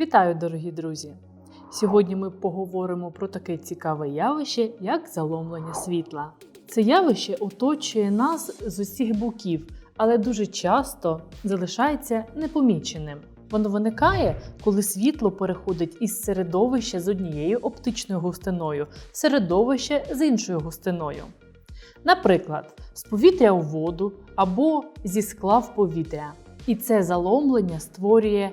Вітаю, дорогі друзі! Сьогодні ми поговоримо про таке цікаве явище, як заломлення світла. Це явище оточує нас з усіх боків, але дуже часто залишається непоміченим. Воно виникає, коли світло переходить із середовища з однією оптичною густиною в середовище з іншою густиною. Наприклад, з повітря у воду або зі скла в повітря. І це заломлення створює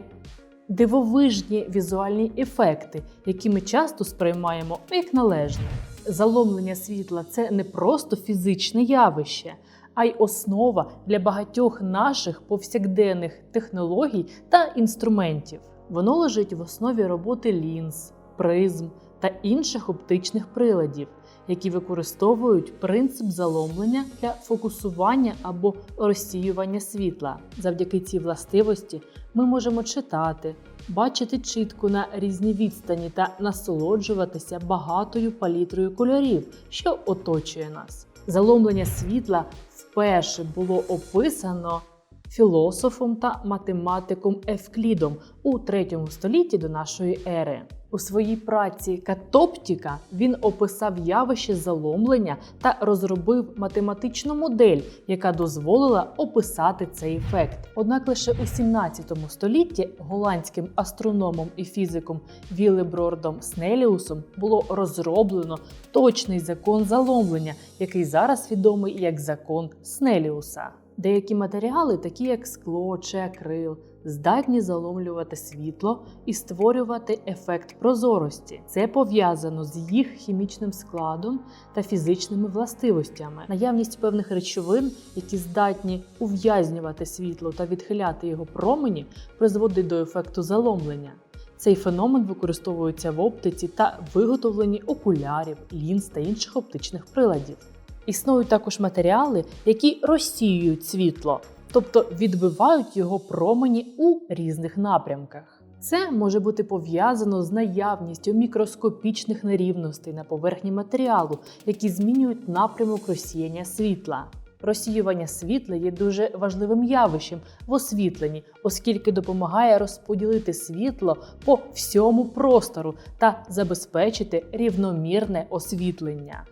дивовижні візуальні ефекти, які ми часто сприймаємо як належні. Заломлення світла це не просто фізичне явище, а й основа для багатьох наших повсякденних технологій та інструментів. Воно лежить в основі роботи лінз, призм та інших оптичних приладів, які використовують принцип заломлення для фокусування або розсіювання світла. Завдяки цій властивості ми можемо читати, бачити чітко на різні відстані та насолоджуватися багатою палітрою кольорів, що оточує нас. Заломлення світла вперше було описано філософом та математиком Евклідом у 3 столітті до нашої ери. У своїй праці Катоптіка він описав явище заломлення та розробив математичну модель, яка дозволила описати цей ефект. Однак лише у 17 столітті голландським астрономом і фізиком Вілебрордом Снеліусом було розроблено точний закон заломлення, який зараз відомий як закон Снеліуса. Деякі матеріали, такі як скло чи акрил, здатні заломлювати світло і створювати ефект прозорості. Це пов'язано з їх хімічним складом та фізичними властивостями. Наявність певних речовин, які здатні ув'язнювати світло та відхиляти його промені, призводить до ефекту заломлення. Цей феномен використовується в оптиці та виготовленні окулярів, лінз та інших оптичних приладів. Існують також матеріали, які розсіюють світло, тобто відбивають його промені у різних напрямках. Це може бути пов'язано з наявністю мікроскопічних нерівностей на поверхні матеріалу, які змінюють напрямок розсіяння світла. Розсіювання світла є дуже важливим явищем в освітленні, оскільки допомагає розподілити світло по всьому простору та забезпечити рівномірне освітлення.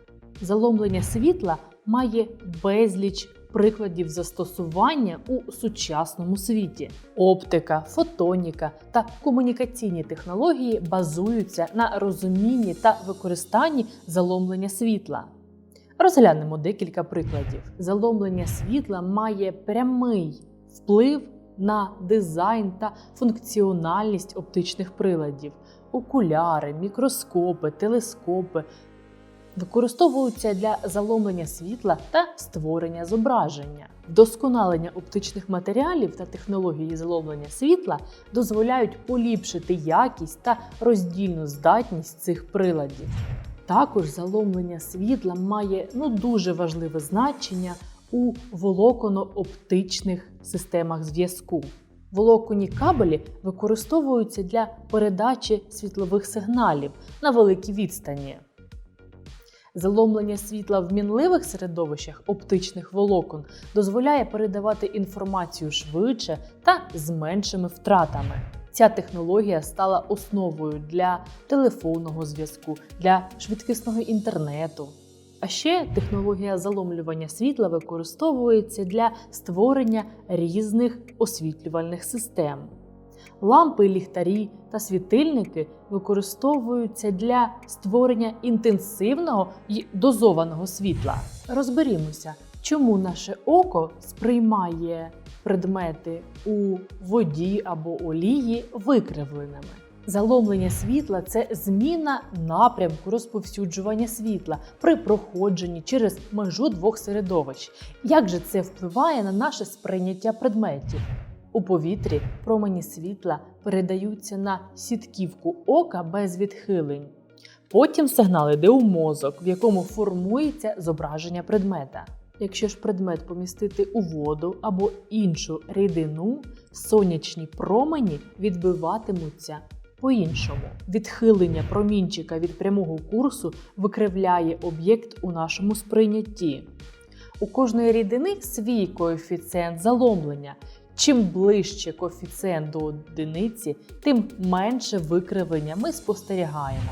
Заломлення світла має безліч прикладів застосування у сучасному світі. Оптика, фотоніка та комунікаційні технології базуються на розумінні та використанні заломлення світла. Розглянемо декілька прикладів. Заломлення світла має прямий вплив на дизайн та функціональність оптичних приладів. Окуляри, мікроскопи, телескопи використовуються для заломлення світла та створення зображення. Вдосконалення оптичних матеріалів та технології заломлення світла дозволяють поліпшити якість та роздільну здатність цих приладів. Також заломлення світла має ну, дуже важливе значення у волоконо-оптичних системах зв'язку. Волоконні кабелі використовуються для передачі світлових сигналів на великій відстані. Заломлення світла в мінливих середовищах оптичних волокон дозволяє передавати інформацію швидше та з меншими втратами. Ця технологія стала основою для телефонного зв'язку, для швидкісного інтернету. А ще технологія заломлювання світла використовується для створення різних освітлювальних систем. Лампи, ліхтарі та світильники використовуються для створення інтенсивного і дозованого світла. Розберімося, чому наше око сприймає предмети у воді або олії викривленими. Заломлення світла це зміна напрямку розповсюджування світла при проходженні через межу двох середовищ. Як же це впливає на наше сприйняття предметів? У повітрі промені світла передаються на сітківку ока без відхилень. Потім сигнал йде у мозок, в якому формується зображення предмета. Якщо ж предмет помістити у воду або іншу рідину, сонячні промені відбиватимуться по-іншому. Відхилення промінчика від прямого курсу викривляє об'єкт у нашому сприйнятті. У кожної рідини свій коефіцієнт заломлення. Чим ближче коефіцієнт до одиниці, тим менше викривлення ми спостерігаємо.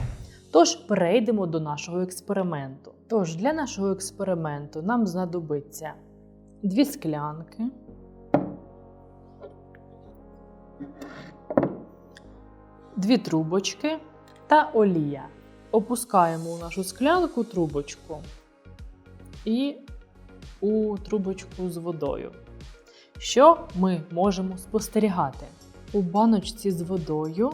Тож перейдемо до нашого експерименту. Тож для нашого експерименту нам знадобиться дві склянки, дві трубочки та олія. Опускаємо у нашу склянку трубочку і у трубочку з водою. Що ми можемо спостерігати? У баночці з водою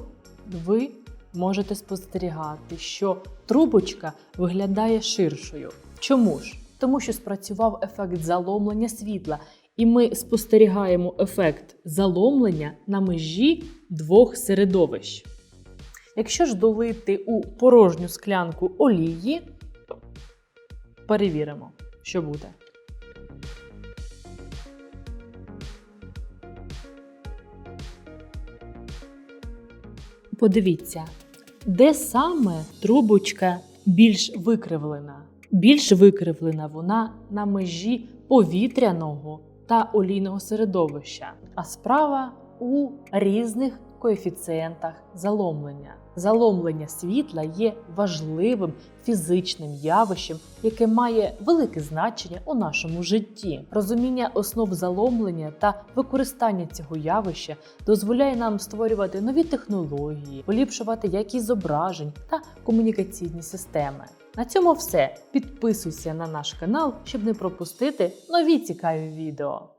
ви можете спостерігати, що трубочка виглядає ширшою. Чому ж? Тому що спрацював ефект заломлення світла, і ми спостерігаємо ефект заломлення на межі двох середовищ. Якщо ж долити у порожню склянку олії, перевіримо, що буде. Подивіться, де саме трубочка більш викривлена. Більш викривлена вона на межі повітряного та олійного середовища, а справа у різних коефіцієнтах заломлення. Заломлення світла є важливим фізичним явищем, яке має велике значення у нашому житті. Розуміння основ заломлення та використання цього явища дозволяє нам створювати нові технології, поліпшувати якість зображень та комунікаційні системи. На цьому все. Підписуйся на наш канал, щоб не пропустити нові цікаві відео.